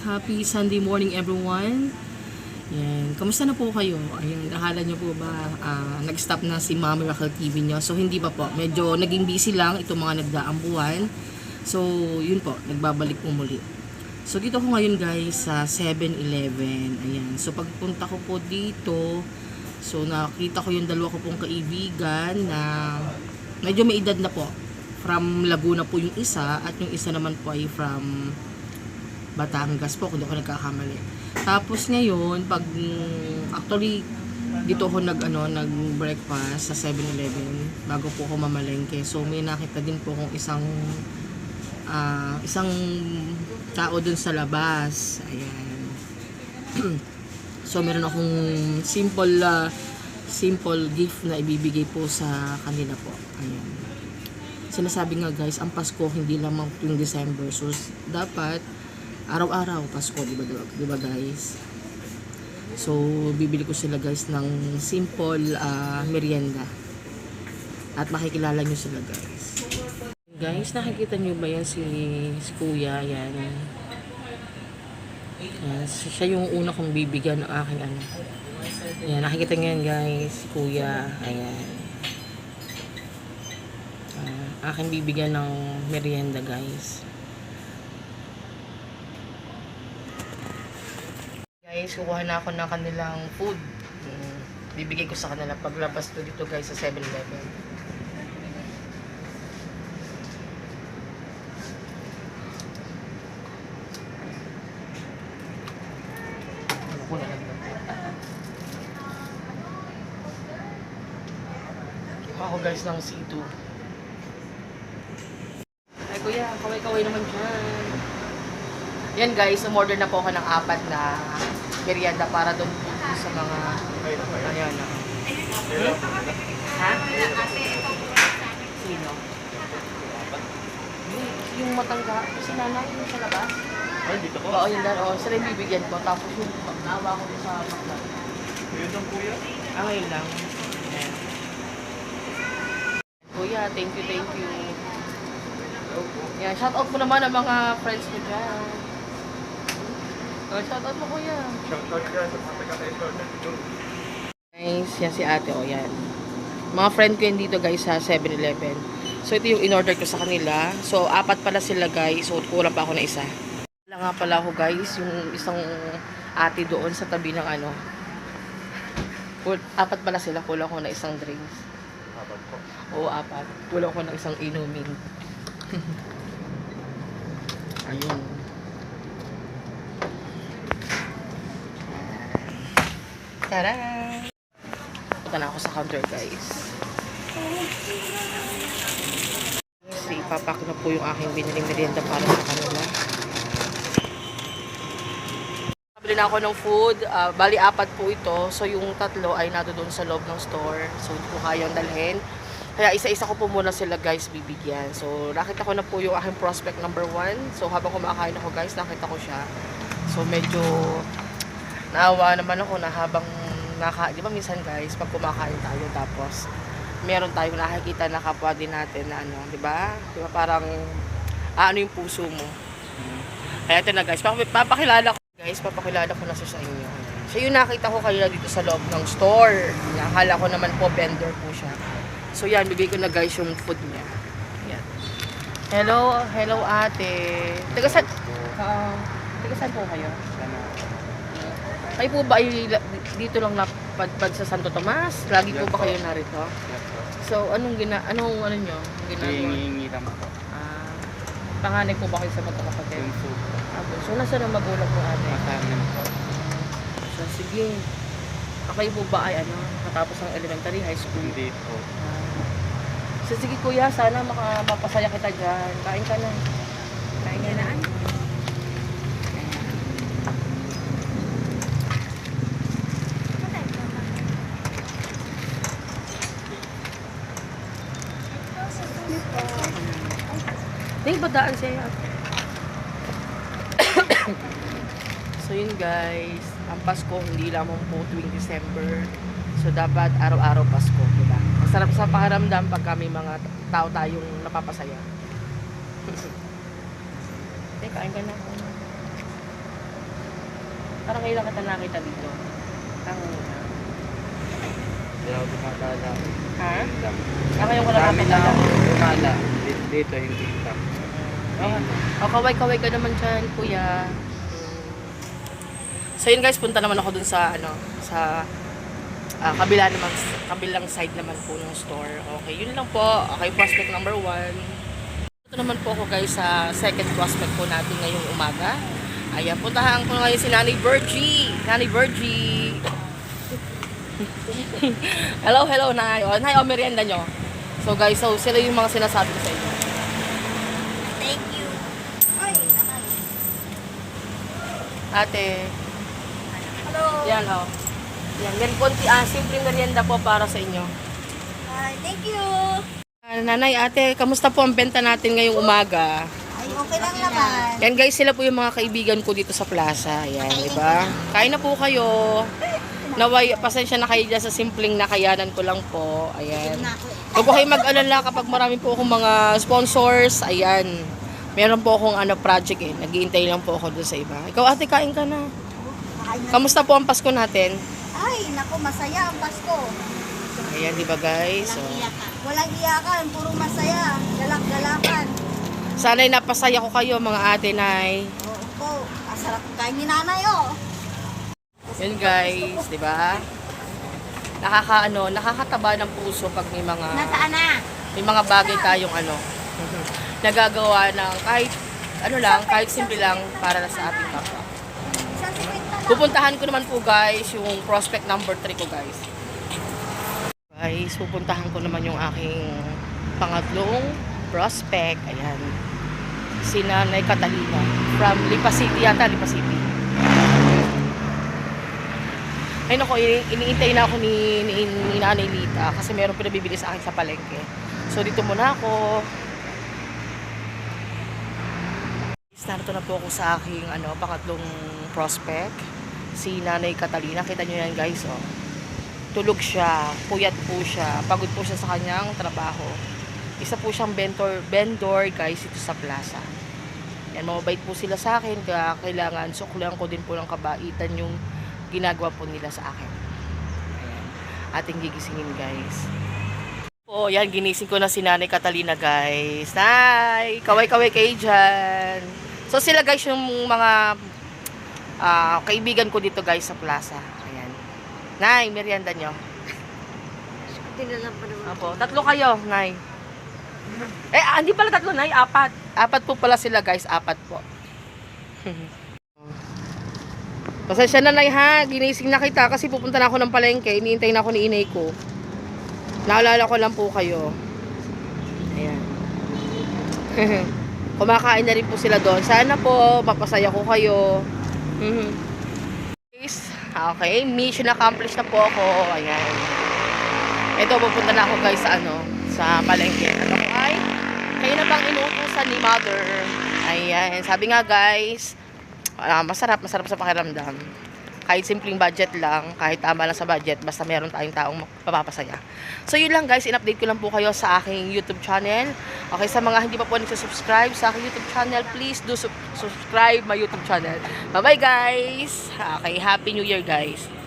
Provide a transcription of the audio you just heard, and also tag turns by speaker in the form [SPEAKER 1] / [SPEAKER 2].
[SPEAKER 1] guys, happy Sunday morning everyone. Yan, kamusta na po kayo? Ayun, nakala nyo po ba ah, nag-stop na si Mama Miracle TV nyo? So hindi pa po, medyo naging busy lang itong mga nagdaang buwan. So yun po, nagbabalik po muli. So dito ko ngayon guys sa 7-Eleven. Ayan, so pagpunta ko po dito, so nakita ko yung dalawa ko pong kaibigan na medyo may edad na po. From Laguna po yung isa at yung isa naman po ay from Batangas po kung ako nagkakamali. Tapos ngayon, pag mm, actually dito ako nag ano nag breakfast sa 7-Eleven bago po ako mamalengke. So may nakita din po kong isang ah, isang tao dun sa labas. Ayan. so meron akong simple ah, simple gift na ibibigay po sa kanila po. Ayan sinasabi nga guys, ang Pasko hindi lamang tuwing December. So, dapat araw-araw Pasko, di ba, di ba guys? So, bibili ko sila guys ng simple ah, merienda. At makikilala nyo sila guys. Guys, nakikita nyo ba yan si, si Kuya? Yan. Yan. Siya yung una kong bibigyan ng aking ano. Yan, nakikita nyo yan guys. Si Kuya. Ayan. Ah, aking bibigyan ng merienda guys. Guys, kukuha na ako ng kanilang food. Mm, Bibigay ko sa kanila paglabas ko dito guys sa 7-Eleven. Ano ako guys ng C2. Ay kuya, kaway-kaway naman dyan. Yan guys, umorder na po ako ng apat na merienda para doon sa mga ayan na. Hmm? Ha? Sino? Yung- matangga, si nanay yung sa labas.
[SPEAKER 2] Ay, dito ko.
[SPEAKER 1] Oo, yun lang. Oo, sila yung bibigyan ko. Tapos yung nawa ko sa makla.
[SPEAKER 2] Yun ang kuya.
[SPEAKER 1] Ah, ngayon lang. Ayan. Kuya, thank you, thank you. Yan, shout out mo naman ang mga friends mo dyan. Oh, shout out mo kuya.
[SPEAKER 2] Shoutout ka sa mga taga-Taylor.
[SPEAKER 1] Guys, yan si ate, o yan. Mga friend ko yan dito guys sa 7-Eleven. So ito yung in-order ko sa kanila. So apat pala sila guys. So kulang pa ako na isa. Wala nga pala ako guys, yung isang ate doon sa tabi ng ano. Apat pala sila, kulang ko na isang drinks.
[SPEAKER 2] Habang ko.
[SPEAKER 1] Oo, apat. Kulang ko ng isang inumin. Ayun. Tara! Punta na ako sa counter, guys. Kasi ipapak na po yung aking biniling merienda para sa kanila. Pabili na ako ng food. Ah, bali, apat po ito. So, yung tatlo ay nato doon sa loob ng store. So, hindi ko kayang dalhin. Kaya isa-isa ko po muna sila guys bibigyan. So, nakita ko na po yung aking prospect number one. So, habang kumakain ako guys, nakita ko siya. So, medyo naawa naman ako na habang naka, di ba minsan guys, pag kumakain tayo tapos meron tayong nakikita na kapwa din natin na ano, di ba? Di ba parang ah, ano yung puso mo. Kaya ito na guys, pap- papakilala ko guys, papakilala ko na siya sa inyo. Siya yung nakita ko kanina dito sa loob ng store. Nakala ko naman po vendor po siya. So yan, bigay ko na guys yung food niya. Yan. Hello, hello ate. Taga saan? Ah, taga saan po kayo? Kayo po ba ay dito lang napadpad sa Santo Tomas? Lagi po ba
[SPEAKER 2] po.
[SPEAKER 1] kayo narito? So, anong gina anong ano nyo? Ginagawa?
[SPEAKER 2] Hingihingiram ako.
[SPEAKER 1] Ah, panganay po ba kayo sa magkakapatid?
[SPEAKER 2] Yung food.
[SPEAKER 1] Ah, so, nasa ang magulang po ate?
[SPEAKER 2] Matamin po.
[SPEAKER 1] So, sige. Ah, kayo po ba ay ano, katapos ng elementary, high school?
[SPEAKER 2] Hindi po.
[SPEAKER 1] Ah. So, sige kuya, sana maka, mapasaya kita dyan. Kain ka na. Kain ka na. Hindi, badaan siya. so yun guys, ang Pasko hindi lamang po tuwing December. So dapat araw-araw Pasko, di ba? Masarap sa pakiramdam pag kami mga tao tayong napapasaya. Teka, kain ka na. Parang lang kita nakita dito. Ang,
[SPEAKER 2] Hindi ako
[SPEAKER 1] ha? Ah, ngayon ko lang nakita.
[SPEAKER 2] Dito, dito hindi lang.
[SPEAKER 1] Oh, oh, kaway-kaway ka naman dyan, kuya. So yun guys, punta naman ako dun sa ano, sa ah, kabila naman, kabilang side naman po ng store. Okay, yun lang po. Okay, prospect number one. Ito naman po ako guys sa second prospect po natin ngayong umaga. Ayan, puntahan ko ngayon si Nanay Virgie. Nanay Virgie. hello, hello, Nay. O, Nay, o, merienda nyo. So guys, so sila yung mga sinasabi sa inyo.
[SPEAKER 3] Thank you. Ay, nakay.
[SPEAKER 1] Ate,
[SPEAKER 3] Hello.
[SPEAKER 1] Yan o. Yan, yan konti ah, simpleng merienda po para sa inyo.
[SPEAKER 3] Hi, thank you.
[SPEAKER 1] Ah, nanay, ate, kamusta po ang benta natin ngayong umaga?
[SPEAKER 3] Ay, okay lang naman.
[SPEAKER 1] Yan guys, sila po yung mga kaibigan ko dito sa plaza. Yan, di ba? Kain na po kayo. Naway, pasensya na kayo dyan sa simpleng nakayanan ko lang po. Ayan. Huwag po kayo mag-alala kapag marami po akong mga sponsors. Ayan. Meron po akong ano, project eh. Naghihintay lang po ako doon sa iba. Ikaw ate, kain ka na.
[SPEAKER 3] Kain na.
[SPEAKER 1] Kamusta po ang Pasko natin?
[SPEAKER 3] Ay, naku, masaya ang Pasko.
[SPEAKER 1] Ayan, di ba guys? So,
[SPEAKER 3] Walang iyakan, puro masaya. Galak-galakan.
[SPEAKER 1] Sana'y napasaya ko kayo mga ate nay.
[SPEAKER 3] Oo po, masarap kain ni nanay, oh.
[SPEAKER 1] Yun guys, di ba? Nakakaano, nakakataba ng puso pag may mga
[SPEAKER 3] Nasaan na?
[SPEAKER 1] may mga bagay tayong ano nagagawa ng kahit ano lang, kahit simple lang para sa ating kapwa. Pupuntahan ko naman po guys yung prospect number 3 ko guys. Guys, pupuntahan ko naman yung aking pangatlong prospect. Ayan. Si Nanay Catalina from Lipa City yata, Lipa City. Ay nako, ini- iniintay na ako ni, ni, ni Nanay Lita kasi meron pinabibili sa akin sa palengke. So dito muna ako. Narito na po ako sa aking ano, pangatlong prospect. Si Nanay Catalina. Kita nyo yan guys, oh. Tulog siya, puyat po siya, pagod po siya sa kanyang trabaho. Isa po siyang vendor, vendor guys ito sa plaza. Yan, mababait po sila sa akin, kaya kailangan suklihan ko din po ng kabaitan yung ginagawa po nila sa akin. Ayan. Ating gigisingin guys. Po, yan, ginising ko na si Nanay Catalina guys. Nay, kaway-kaway kayo dyan. So sila guys yung mga ah, kaibigan ko dito guys sa plaza. Ayan. Nay, merienda nyo.
[SPEAKER 3] Tinalam pa naman.
[SPEAKER 1] Apo, tatlo kayo, Nay. Eh, ah, hindi pala tatlo, Nay. Apat. Apat po pala sila, guys. Apat po. Pasensya na, Nay, ha. Ginising na kita kasi pupunta na ako ng palengke. Iniintay na ako ni inay ko. Naalala ko lang po kayo. Ayan. Kumakain na rin po sila doon. Sana po, mapasaya ko kayo. Mhm. Guys, Okay, mission accomplished na po ako. Ayan. Ito, pupunta na ako guys sa ano, sa palengke. Ano ay, kayo na bang inuutusan ni mother? Ayan, sabi nga guys, ah, masarap, masarap sa pakiramdam. Kahit simpleng budget lang, kahit tama lang sa budget, basta meron tayong taong mapapasaya. So yun lang guys, in-update ko lang po kayo sa aking YouTube channel. Okay, sa mga hindi pa po nagsusubscribe sa aking YouTube channel, please do sub- subscribe my YouTube channel. Bye-bye guys! Okay, Happy New Year guys!